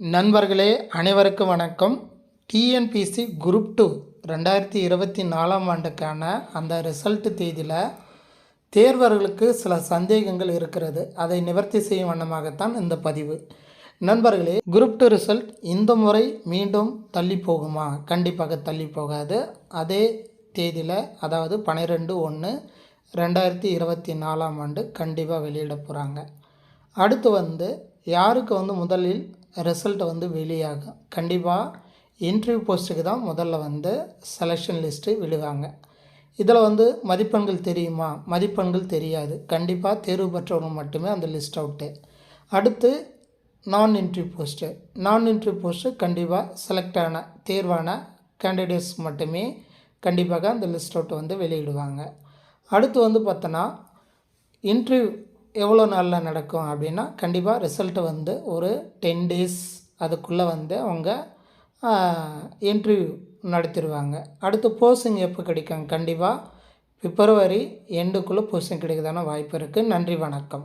நண்பர்களே அனைவருக்கும் வணக்கம். டிஎன்பிசி குரூப் டூ ரெண்டாயிரத்தி இருபத்தி நாலாம் ஆண்டுக்கான அந்த ரிசல்ட் தேதியில் தேர்வர்களுக்கு சில சந்தேகங்கள் இருக்கிறது. அதை நிவர்த்தி செய்யும் வண்ணமாகத்தான் இந்த பதிவு. நண்பர்களே குரூப் டூ ரிசல்ட் இந்த முறை மீண்டும் தள்ளி போகுமா? கண்டிப்பாக தள்ளி போகாது. அதே தேதியில் அதாவது பன்னிரெண்டு ஒன்று ரெண்டாயிரத்தி இருபத்தி நாலாம் ஆண்டு கண்டிப்பாக வெளியிட போகிறாங்க அடுத்து வந்து யாருக்கு வந்து முதலில் ரிசல்ட் வந்து வெளியாகும். கண்டிப்பாக இன்டர்வியூ போஸ்ட்டுக்கு தான் முதல்ல வந்து செலெக்ஷன் லிஸ்ட்டு விடுவாங்க. இதில் வந்து மதிப்பெண்கள் தெரியுமா? மதிப்பெண்கள் தெரியாது. கண்டிப்பாக தேர்வு பெற்றவங்க மட்டுமே அந்த லிஸ்ட் அவுட்டு அடுத்து நான் இன்டர்வியூ போஸ்ட்டு நான் இன்டர்வியூ போஸ்ட்டு கண்டிப்பாக செலக்ட் ஆன தேர்வான கேண்டிடேட்ஸ் மட்டுமே கண்டிப்பாக அந்த லிஸ்ட் அவுட்டை வந்து வெளியிடுவாங்க. அடுத்து வந்து பார்த்தோன்னா இன்ட்ரிவ் எவ்வளோ நாளில் நடக்கும் அப்படின்னா கண்டிப்பாக ரிசல்ட்டு வந்து ஒரு டென் டேஸ் அதுக்குள்ளே வந்து அவங்க இன்டர்வியூ நடத்திடுவாங்க. அடுத்து போஸ்டிங் எப்போ கிடைக்கும்? கண்டிப்பாக பிப்ரவரி எண்டுக்குள்ளே போஸ்டிங் கிடைக்குதான வாய்ப்பு இருக்குது. நன்றி வணக்கம்.